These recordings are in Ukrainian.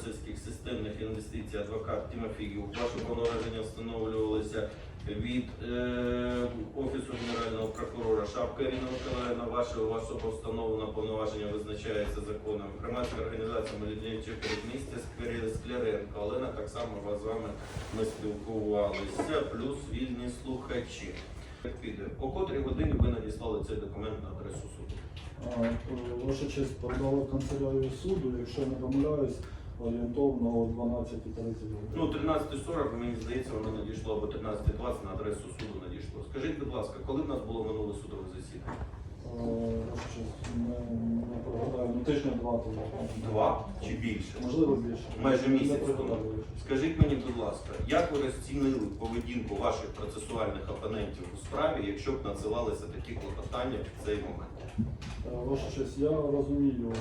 одесівських системних інвестицій адвокат Тимофіїв. Ваше повноваження встановлювалося від е, Офісу Генерального прокурора Шапка Ірина Миколаївна. Ваше особа встановлено повноваження визначається законом. Громадська організація Молодівче передмістя Скляренко. Олена, так само з вами ми спілкувалися, плюс вільні слухачі. Піде. О котрій годині ви надіслали цей документ на адресу суду? Ваша честь передала канцелярію суду, якщо не помиляюсь, орієнтовно о 12.30 Ну, 13.40, мені здається, воно надійшло або 13.20 на адресу суду надійшло. Скажіть, будь ласка, коли в нас було минуле судове засідання? Не, пригадаю, ну тижня два тому. Два чи більше? Можливо, більше. Майже Не місяць тому. Скажіть мені, будь ласка, як ви розцінили поведінку ваших процесуальних опонентів у справі, якщо б надсилалися такі клопотання в цей момент? Е, Ваша честь, я розумію,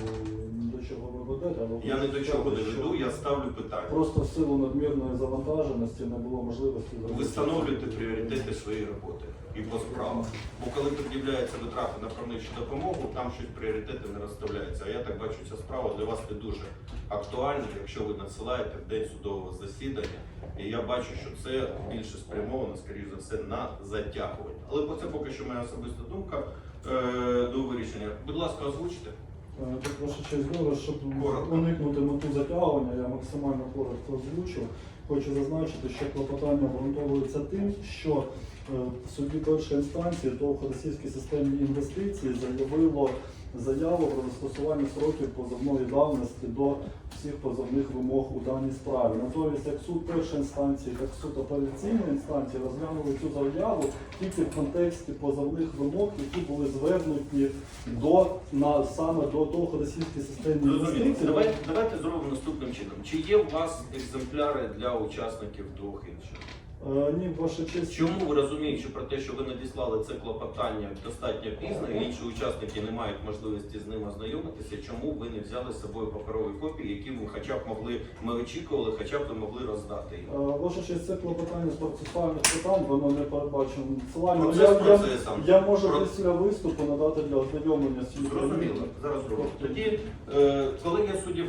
до чого ви ведете, але Я не до чого не веду, я ставлю питання. Просто в силу надмірної завантаженості не було можливості Ви встановлюєте пріоритети своєї роботи і по справах. Бо коли пред'являються витрати на правничу допомогу, там щось пріоритети не розставляються. А я так бачу, ця справа для вас не дуже актуальна, якщо ви надсилаєте в день судового засідання. І я бачу, що це більше спрямовано, скоріш за все, на затягування. Але це поки що моя особиста думка до вирішення. Будь ласка, озвучте. Е, Так, ваша честь, добре, щоб Коротко. уникнути мету затягування, я максимально коротко озвучу. Хочу зазначити, що клопотання обґрунтовується тим, що е, в суді першої інстанції ТОВ російській системні інвестиції заявило заяву про застосування сроків позовної давності до всіх позовних вимог у даній справі. Натомість, як суд першої інстанції, так суд апеляційної інстанції розглянули цю заяву тільки в контексті позовних вимог, які були звернуті до на саме до того російської системні Зрозуміло. Давайте, давайте зробимо наступним чином. Чи є у вас екземпляри для учасників двох інших? Е, ні, ваша честь. Чому ви розуміючи про те, що ви надіслали це клопотання достатньо пізно, і інші учасники не мають можливості з ним ознайомитися, чому ви не взяли з собою паперові копії, які ви хоча б могли, ми очікували, хоча б ви могли роздати їм? Е, Ваша честь, це клопотання з процесуальних питань, воно не передбачено надсилання. Процес Я, я, процесом. я можу Про- після виступу надати для ознайомлення з цією Зрозуміло, зараз зробимо. Тоді е, колегія суддів,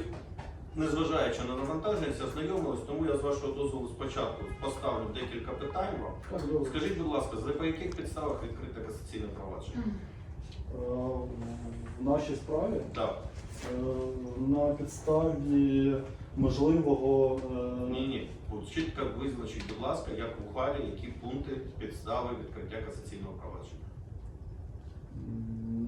незважаючи на навантаженість, ознайомилась, тому я з вашого дозволу спочатку поставлю декілька питань вам. Так. Скажіть, будь ласка, за по яких підставах відкрите касаційне провадження? Е, В нашій справі Так. е, на підставі можливого е, Ні, ні. От Чітко визначіть, будь ласка, як в ухвалі, які пункти підстави відкриття касаційного провадження.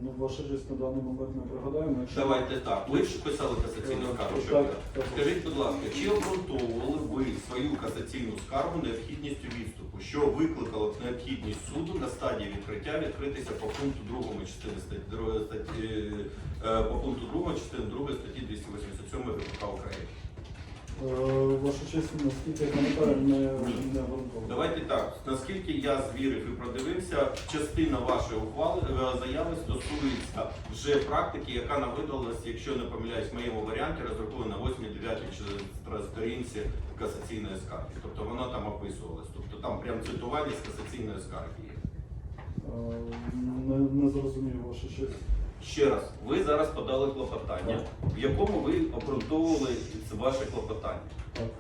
Ну, ваша честь на даний момент не пригадаємо. Якщо... Давайте так. Ви ж писали касаційну скаргу. що Так, так. Скажіть, будь ласка, чи обґрунтовували ви свою касаційну скаргу необхідністю відступу, що викликало б необхідність суду на стадії відкриття відкритися по пункту 2 частини статті, статті е, по пункту 2 частини 2 статті 287 КПК України? Е, Ваша честь, наскільки я пам'ятаю, не, не обґрунтовано. Давайте так. Наскільки я звірив і продивився, частина вашої ухвали е, заяви стосується вже практики, яка навидалась, якщо не помиляюсь, в моєму варіанті, розрахована на 8-9 сторінці касаційної скарги. Тобто воно там описувалось. Тобто там прям цитування з касаційної скарги є. Е, Не, не зрозумів ваша честь. Ще раз, ви зараз подали клопотання, в якому ви обґрунтовували це ваше клопотання,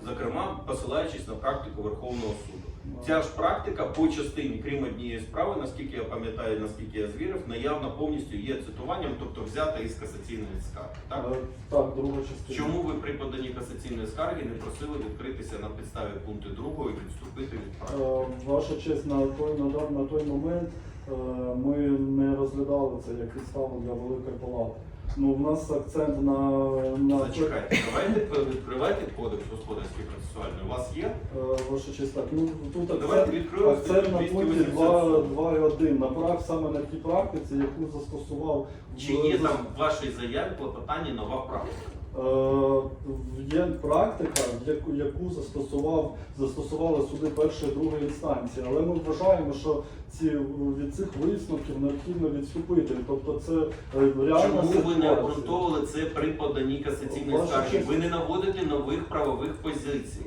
зокрема посилаючись на практику Верховного суду. Ця ж практика по частині, крім однієї справи, наскільки я пам'ятаю, наскільки я звірив, наявно повністю є цитуванням, тобто взята із касаційної скарги. Так? Е, Так, друга частина. Чому ви при поданні касаційної скарги не просили відкритися на підставі пункту 2 і відступити від практики? Е, Ваша честь, на той, на, той момент ми не розглядали це як підставу для Великої Палати. Ну, в нас акцент на, на Зачекайте, давайте відкривайте кодекс господарський процесуальний. У вас є? Е, Ваша честь, так, ну тут акцент, акцент на пункті 2.1, на прак саме на тій практиці, яку застосував Чи є там в вашій заяві клопотання нова практика? Е, Є практика, яку, застосував, застосували суди першої другої інстанції, але ми вважаємо, що ці від цих висновків необхідно відступити. Тобто це е, реальна Чому ви не обґрунтовували це при поданні касаційної скарги? Ви не наводите нових правових позицій.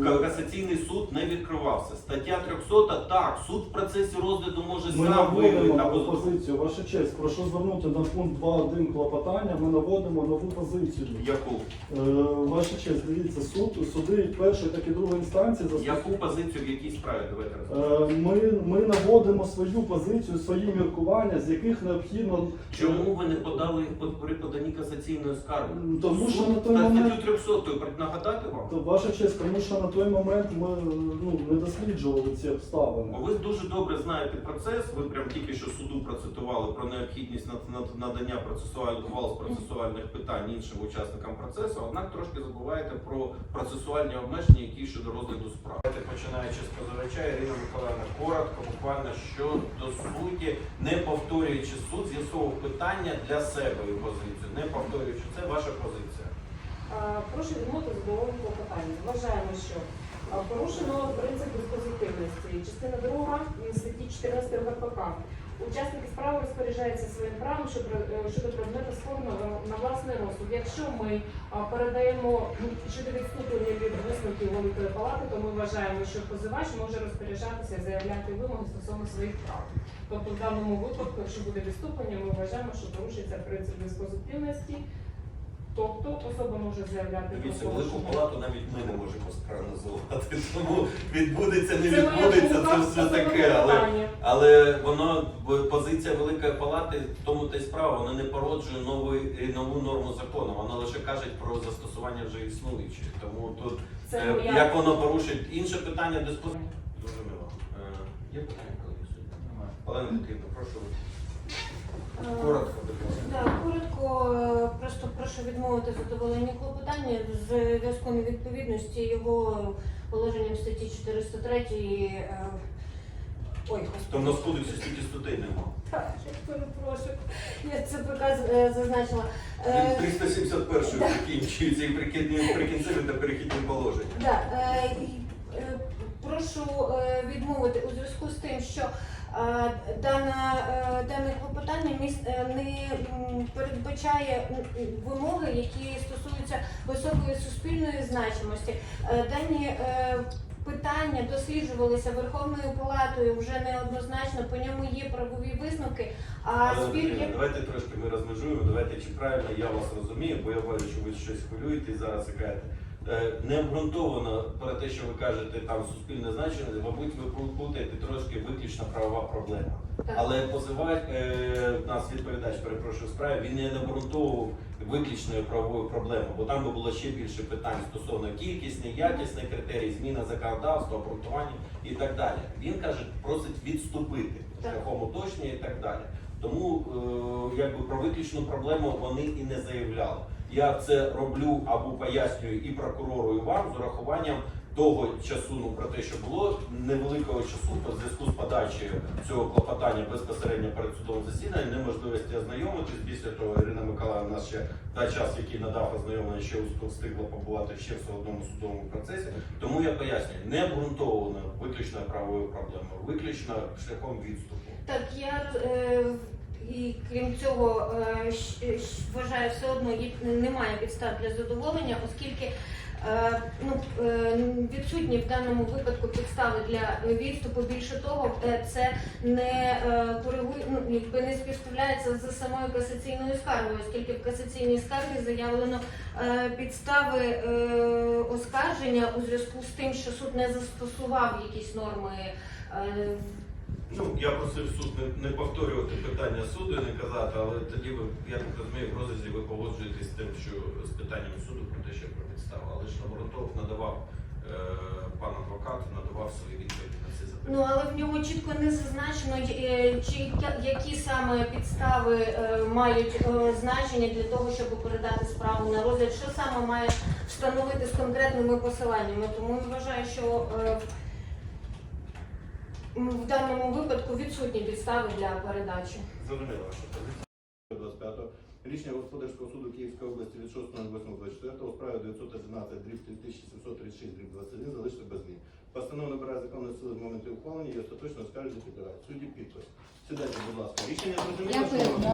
Е, Ка- Касаційний суд не відкривався. Стаття 300, так, суд в процесі розгляду може Ми сам виявити або позицію. Ваша честь, прошу звернути на пункт 2.1 клопотання. Ми наводимо нову позицію. Яку. Е, Ваша честь, дивіться, суд, суди першої, так і другої інстанції Яку позицію в якій справі? Давайте розповідати. Е, Ми, ми наводимо свою позицію, свої міркування, з яких необхідно. Чому ви не подали їх при поданні касаційної скарги? Тому що на той та момент- статтю 300 нагадати вам? То, Ваша честь, тому що на той момент ми ну, не досліджували ці обставини. Ви дуже добре знаєте процес. Ви прям тільки що суду процитували про необхідність над- над- надання процесуальних процесуальних питань іншим учасникам процесу. Однак трошки забуваєте про процесуальні обмеження, які щодо розгляду справ. Починаючи з позивача Ірина Миколаївна, коротко, буквально щодо суті, не повторюючи суд, з'ясовував питання для себе і позицію. Не повторюючи це, ваша позиція. Прошу відмовити задоволення клопотання. Вважаємо, що порушено принцип диспозитивності. Частина 2 статті 14 ВПК. Учасники справи розпоряджаються своїм правом е, щодо предмету спору на, власний розсуд. Якщо ми передаємо ну, щодо відступлення від висновків Великої палати, то ми вважаємо, що позивач може розпоряджатися і заявляти вимоги стосовно своїх прав. Тобто в даному випадку, якщо буде відступлення, ми вважаємо, що порушується принцип диспозитивності. Тобто особа може заявляти про Дивіться, велику порушення. палату навіть ми не можемо справу називати, тому відбудеться, не Це моя відбудеться, думка це все таке. Але, питання. але воно позиція Великої палати в тому та й справа, вона не породжує новий, нову норму закону. Вона лише каже про застосування вже існуючої. Тому тут Це е, моя- як воно порушить інше питання диспозиції. Зрозуміло. Е, Є питання, колеги сьогодні? Немає. Олена Дмитрівна, прошу Е, коротко, будь ласка. Так, коротко, е, просто прошу відмовити задоволення клопотання з зв'язку невідповідності його положенням статті 403. е, Ой, в нас в кодексі стільки статей нема. Так, я перепрошую. Я це показ е, зазначила. Е, Він 371 закінчується і прикидні- прикінцеві та перехідні положення. Да, е, і, е, прошу е, відмовити у зв'язку з тим, що дане клопотання міс- е, не передбачає вимоги, які стосуються високої суспільної значимості. Е, Дані е, питання досліджувалися Верховною Палатою вже неоднозначно, по ньому є правові висновки, а Андріївна, Давайте трошки ми розмежуємо, давайте чи правильно я вас розумію, бо я бачу, що ви щось хвилюєте і зараз і кажете. Е, Не обґрунтовано про те, що ви кажете там суспільне значення, мабуть, ви плутаєте трошки виключно правова проблема. Так. Але позивач, е, нас відповідач, перепрошую в справі, він не обґрунтовував виключної правової проблеми, бо там би було ще більше питань стосовно кількісний, якісний критерій, зміна законодавства, обґрунтування і так далі. Він каже, просить відступити шляхом уточнення і так далі. Тому е, якби про виключну проблему вони і не заявляли. Я це роблю або пояснюю і прокурору, і вам з урахуванням того часу, ну про те, що було невеликого часу по зв'язку з подачею цього клопотання безпосередньо перед судовим засіданням, неможливості ознайомитись. Після того Ірина Миколаївна ще та час, який надав ознайомлення, ще встигла побувати ще в одному судовому процесі. Тому я пояснюю, не обґрунтовано виключно правовою проблемою, виключно шляхом відступу. Так, я е, і крім цього е, щ- вважаю, все одно немає підстав для задоволення, оскільки е, ну, е, відсутні в даному випадку підстави для відступу. Більше того, е, це не е, коригує, ну, не співставляється з самою касаційною скаргою, оскільки в касаційній скаргі заявлено е, підстави е, оскарження у зв'язку з тим, що суд не застосував якісь норми. Ну, я просив суд не, не повторювати питання суду не казати, але тоді ви, я так розумію, в розрізі ви погоджуєтесь з тим, що з питанням суду про те, що про підставу. Але ж Лаборатов надавав е, пан адвокат, надавав свої відповіді на ці запитання. Ну але в ньому чітко не зазначено, е, чи які саме підстави е, мають е, значення для того, щоб передати справу на розгляд, що саме має встановити з конкретними посиланнями. Тому я вважаю, що е, в даному випадку відсутні підстави для передачі. Зрозуміло ваша позиція. 25 рішення господарського суду Київської області від 6.08.24 у справі 911 дріб 3736 дріб 21 залишити без змін. Постанова набирає законної сили в моменті ухвалення і остаточно скаржить підбирають. Судді підпис. Сідайте, будь ласка. Рішення зрозуміло?